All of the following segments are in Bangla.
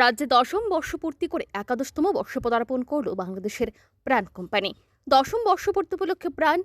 রাজ্যে দশম বর্ষপূর্তি করে একাদশতম বর্ষ পদার্পণ করল বাংলাদেশের প্রাণ কোম্পানি। দশম বর্ষপূর্তি উপলক্ষে প্রাণ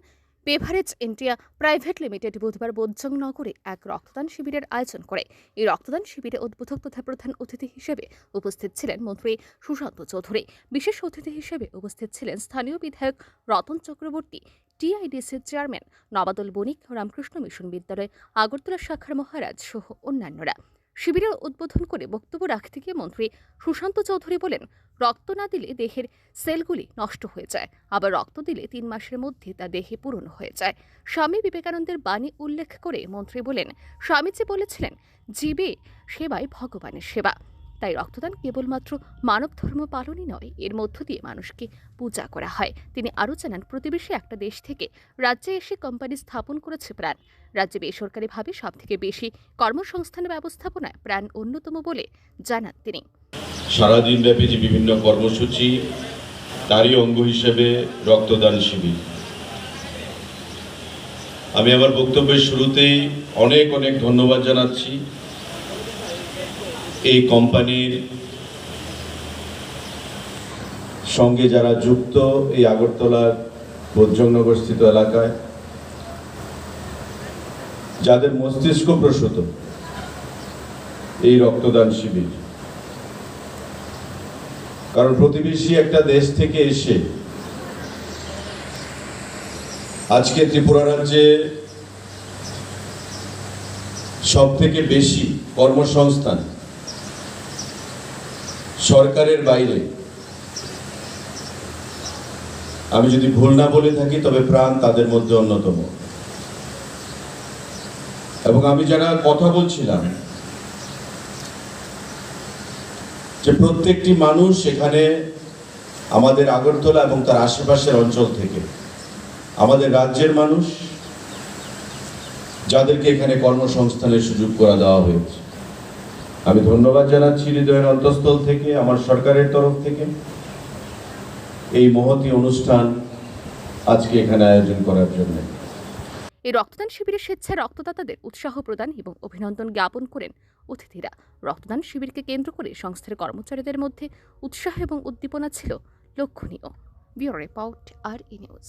বেভারেজ ইন্ডিয়া প্রাইভেট লিমিটেড বুধবার বোজ্জংনগরে এক রক্তদান শিবিরের আয়োজন করে। এই রক্তদান শিবিরে উদ্বোধক তথা প্রধান অতিথি হিসেবে উপস্থিত ছিলেন মন্ত্রী সুশান্ত চৌধুরী। বিশেষ অতিথি হিসেবে উপস্থিত ছিলেন স্থানীয় বিধায়ক রতন চক্রবর্তী টিআইডিসির চেয়ারম্যান নবাদল বণিক, রামকৃষ্ণ মিশন বিদ্যালয়, আগরতলা শাখার মহারাজ সহ অন্যান্যরা। শিবিরের উদ্বোধন করে বক্তব্য রাখতে গিয়ে মন্ত্রী সুশান্ত চৌধুরী বলেন, রক্ত না দিলে দেহের সেলগুলি নষ্ট হয়ে যায়। আবার রক্ত দিলে তিন মাসের মধ্যে তা দেহে পূরণ হয়ে যায়। স্বামী বিবেকানন্দের বাণী উল্লেখ করে মন্ত্রী বলেন, স্বামীজি বলেছিলেন, জীবে সেবাই ভগবানের সেবা। তাই রক্তদান কেবলমাত্র মানব ধর্ম পালনই নয়, এর মধ্য দিয়ে মানুষকে পূজা করা হয়। তিনি আরও জানান, প্রতিবেশী একটা দেশ থেকে রাজ্যে এসে কোম্পানি স্থাপন করেছে প্রাণ। রাজ্যে বেসরকারিভাবে সবথেকে বেশি কর্মসংস্থান ব্যবস্থাপনায় প্রাণ অন্যতম বলে জানান তিনি। সারাদিন ব্যাপী যে বিভিন্ন কর্মসূচি, তারই অঙ্গ হিসেবে রক্তদান শিবির। আমি আমার বক্তব্যের শুরুতেই অনেক অনেক ধন্যবাদ জানাচ্ছি। এই কোম্পানির সঙ্গে যারা যুক্ত এই আগরতলার বজ্রংনগরস্থিত এলাকায়, যাদের মস্তিষ্ক প্রসূত, এই রক্তদান শিবির। কারণ প্রতিবেশী একটা দেশ থেকে এসে আজকে ত্রিপুরা রাজ্যে সব থেকে বেশি কর্মসংস্থান সরকারের বাইরে। আমি যদি ভুল না বলে থাকি, তবে প্রাণ তাদের মধ্যে অন্যতম। এবং আমি যারা কথা বলছিলাম, যে প্রত্যেকটি মানুষ এখানে আমাদের আগরতলা এবং তার আশেপাশের অঞ্চল থেকে, আমাদের রাজ্যের মানুষ, যাদেরকে এখানে কর্মসংস্থানের সুযোগ করে দেওয়া হয়েছে। আমি ধন্যবাদ জানাচ্ছি হৃদয়ের অন্তঃস্থল থেকে, আমার সরকারের তরফ থেকে। এই মহতি অনুষ্ঠান আজকে এখানে আয়োজন করার জন্য। এই রক্তদান শিবিরে স্বেচ্ছায় রক্তদাতাদের উৎসাহ প্রদান এবং অভিনন্দন জ্ঞাপন করেন অতিথিরা। রক্তদান শিবিরকে কেন্দ্র করে সংস্থার কর্মচারীদের মধ্যে উৎসাহ এবং উদ্দীপনা ছিল লক্ষণীয়। ব্যুরো রিপোর্ট আর ই নিউজ।